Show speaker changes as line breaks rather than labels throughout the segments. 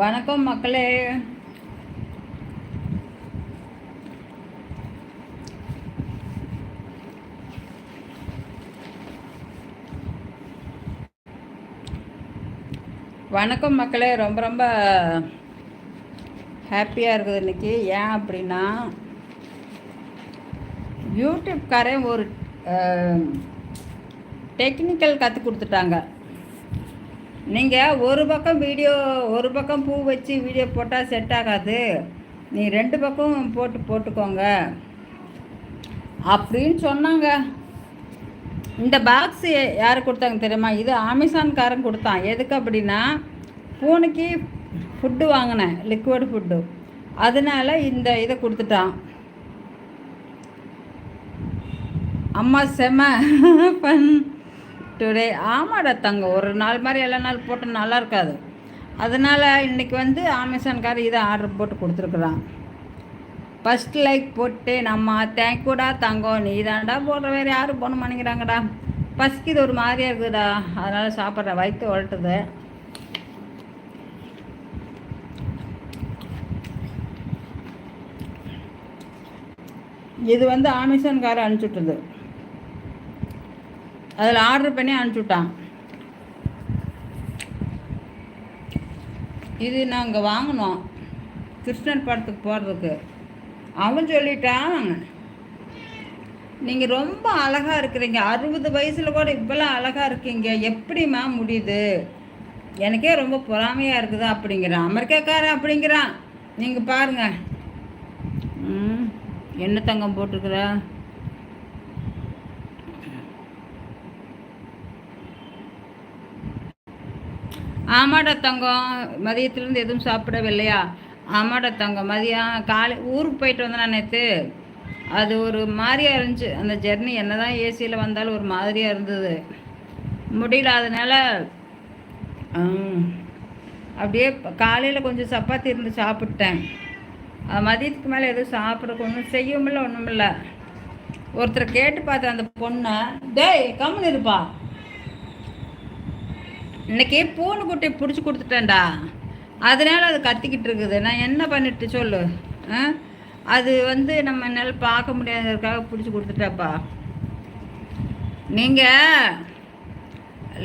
வணக்கம் மக்களே. வணக்கம் மக்களே ரொம்ப ரொம்ப ஹாப்பியாக இருக்குது இன்றைக்கி ஏன் அப்படின்னா யூடியூப்காரன் ஒரு டெக்னிக்கல் கற்றுக் கொடுத்துட்டாங்க. நீங்கள் ஒரு பக்கம் வீடியோ ஒரு பக்கம் பூ வச்சு வீடியோ போட்டால் செட் ஆகாது. நீ ரெண்டு பக்கம் போட்டு போட்டுக்கோங்க. அப்படின்னு சொன்னாங்க. இந்த பாக்ஸு யார் கொடுத்தாங்க தெரியுமா? இது அமேசான்காரன் கொடுத்தான். எதுக்கு அப்படின்னா பூனைக்கு ஃபுட்டு வாங்கினேன் லிக்விட் ஃபுட்டு அதனால இந்த இதை கொடுத்துட்டான். அம்மா செம பன் டுடே ஆமாடா தங்க ஒரு நாள் மாதிரி எல்லா நாள் போட்டால் நல்லா இருக்காது. அதனால் இன்றைக்கி வந்து அமேசான்கார் இதை ஆர்டர் போட்டு கொடுத்துருக்குறான். ஃபஸ்ட் லைக் போட்டு நம்ம தேங்க்யூடா தங்கம். நீ தான்டா போடுற வேறு யாரும் போன மாட்டேங்கிறாங்கடா. பசிக்குது ஒரு மாதிரியாக இருக்குதுடா. அதனால் சாப்பிட்ற வயிற்று உழட்டுது. இது வந்து ஆமிஷன்கார அனுப்பிச்சுட்டுது. அதில் ஆர்டர் பண்ணி அனுப்பிச்சுட்டான். இது நாங்கள் வாங்கினோம் கிருஷ்ணன் படத்துக்கு போகிறதுக்கு அவன் சொல்லிட்டான். நீங்கள் ரொம்ப அழகாக இருக்கிறீங்க. அறுபது வயசில் கூட இப்போல்லாம் அழகாக இருக்கீங்க. எப்படிம்மா முடியுது? எனக்கே ரொம்ப பொறாமையாக இருக்குது அப்படிங்கிறான் அமெரிக்காக்காரன் அப்படிங்கிறான். நீங்கள் பாருங்க. ம் என்ன தங்கம் போட்டிருக்குறா? ஆமாடா தங்கம். மதியத்துலேருந்து எதுவும் சாப்பிடவில்லையா? ஆமாடா தங்கம். மதியம் காலை ஊருக்கு போயிட்டு வந்தேன் நேற்று அது ஒரு மாதிரியாக இருந்துச்சு. அந்த ஜெர்னி என்ன தான் ஏசியில் வந்தாலும் ஒரு மாதிரியாக இருந்தது. முடியல அதனால் அப்படியே காலையில் கொஞ்சம் சப்பாத்தி இருந்து சாப்பிட்டேன். மதியத்துக்கு மேலே எதுவும் சாப்பிட்றக்கு ஒன்றும் செய்யவும் ஒன்றும் இல்லை ஒருத்தரை கேட்டு பார்த்தேன் அந்த பொண்ணை. டேய் கம்முன்னு இருப்பா. இன்னைக்கு பூனை குட்டி பிடிச்சி கொடுத்துட்டேன்டா. அதனால் அது கத்திக்கிட்டு இருக்குது. நான் என்ன பண்ணிட்டு சொல்லு? அது வந்து நம்ம என்னால் பார்க்க முடியாததுக்காக பிடிச்சி கொடுத்துட்டாப்பா நீங்கள்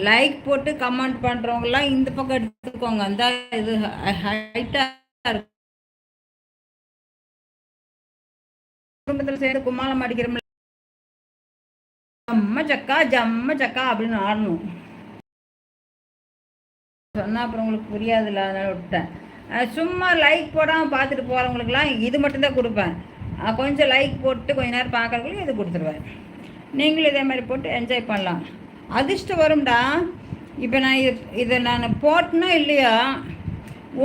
லைக் போட்டு கமெண்ட் பண்ணுறவங்களாம் இந்த பக்கம் எடுத்துக்கோங்க. அந்த இது ஹைட்டாக இருக்கு. குடும்பத்தில் சேர்ந்து கும்மாளம் அடிக்கிறோம்ல. ஜம்ம சக்கா ஜம்ம சக்கா அப்படின்னு ஆடணும். சொன்னால் அப்புறம் உங்களுக்கு புரியாதுல்ல அதனால் விட்டேன் சும்மா லைக் போடாமல் பார்த்துட்டு போகிறவங்களுக்குலாம் இது மட்டும்தான் கொடுப்பேன். கொஞ்சம் லைக் போட்டு கொஞ்ச நேரம் பார்க்குறவங்களுக்கு இது கொடுத்துருவேன். நீங்களும் இதே மாதிரி போட்டு என்ஜாய் பண்ணலாம். அதிர்ஷ்டம் வரும்டா. இப்போ நான் இது இதை நான் போட்டேன்னா இல்லையா?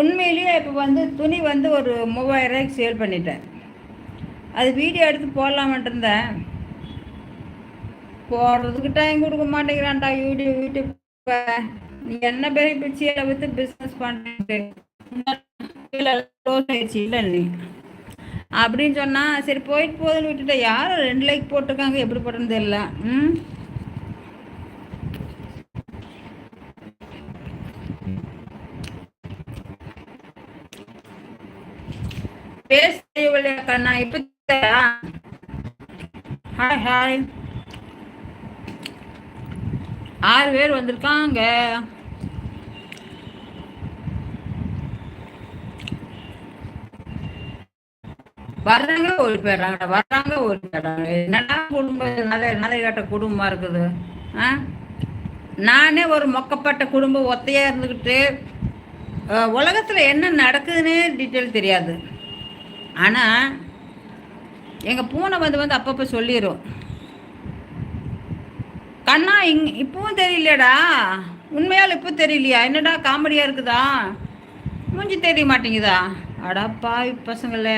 உண்மையிலேயே இப்போ வந்து துணி வந்து ஒரு மூவாயிரரூவாய்க்கு சேல் பண்ணிட்டேன். அது வீடியோ எடுத்து போடலாமன்ட்டு இருந்தேன். போடுறதுக்கு டைம் கொடுக்க மாட்டேங்கிறான்டா யூடியூப் யூடியூப். என்ன பெரிய பிச்சியில் வித்து பிஸ்னஸ் பண்ணுறது க்ளோஸ் ஆயிடுச்சு இல்லை நீ? அப்படின்னு சொன்னால் சரி போயிட்டு போதுன்னு விட்டுட்டு. யாரும் ரெண்டு லைக் போட்டிருக்காங்க எப்படி போட்டது இல்லை ம்? பேச கண்ணா இப்போ ஹாய் ஹாய் ஆறு பேர் வந்திருக்காங்க. வர்றாங்க ஓடி போயிடுறாங்க வர்றாங்க ஓடி போயிடுறாங்க என்னடா குடும்பம்? நல்ல நல்ல கேட்ட குடும்பமா இருக்குது? ஆ? நானே ஒரு மொக்கப்பட்ட குடும்பம் ஒத்தையாக இருந்துக்கிட்டு உலகத்தில் என்ன நடக்குதுன்னே டீட்டெயில் தெரியாது. ஆனால் எங்கள் பூனை வந்து வந்து அப்பப்போ சொல்லிடும் கண்ணா இங் இப்பவும் தெரியலடா. உண்மையால் இப்போ தெரியலையா? என்னடா காமெடியாக இருக்குதா? மூஞ்சி தெரிய மாட்டேங்குதா? அடப்பா பசங்கள.